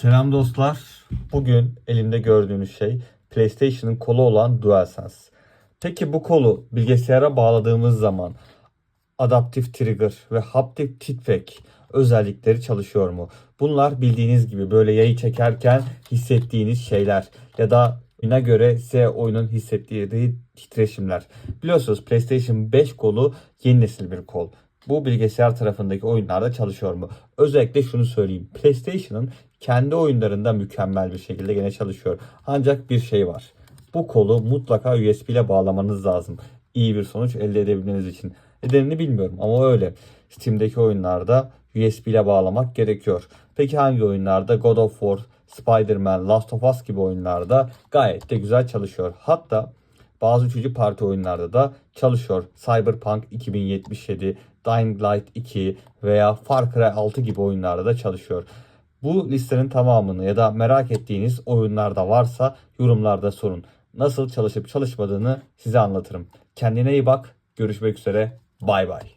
Selam dostlar. Bugün elimde gördüğünüz şey PlayStation'ın kolu olan DualSense. Peki bu kolu bilgisayara bağladığımız zaman adaptif trigger ve haptic feedback özellikleri çalışıyor mu? Bunlar bildiğiniz gibi böyle yayı çekerken hissettiğiniz şeyler ya da oyuna göre size oyunun hissettiği titreşimler. Biliyorsunuz PlayStation 5 kolu yeni nesil bir kol. Bu bilgisayar tarafındaki oyunlarda çalışıyor mu? Özellikle şunu söyleyeyim. PlayStation'ın kendi oyunlarında mükemmel bir şekilde gene çalışıyor. Ancak bir şey var. Bu kolu mutlaka USB ile bağlamanız lazım. İyi bir sonuç elde edebilmeniz için. Nedenini bilmiyorum ama öyle. Steam'deki oyunlarda USB ile bağlamak gerekiyor. Peki hangi oyunlarda? God of War, Spider-Man, Last of Us gibi oyunlarda gayet de güzel çalışıyor. Hatta bazı üçüncü parti oyunlarda da çalışıyor. Cyberpunk 2077, Dying Light 2 veya Far Cry 6 gibi oyunlarda da çalışıyor. Bu listenin tamamını ya da merak ettiğiniz oyunlarda varsa yorumlarda sorun. Nasıl çalışıp çalışmadığını size anlatırım. Kendine iyi bak. Görüşmek üzere. Bay bay.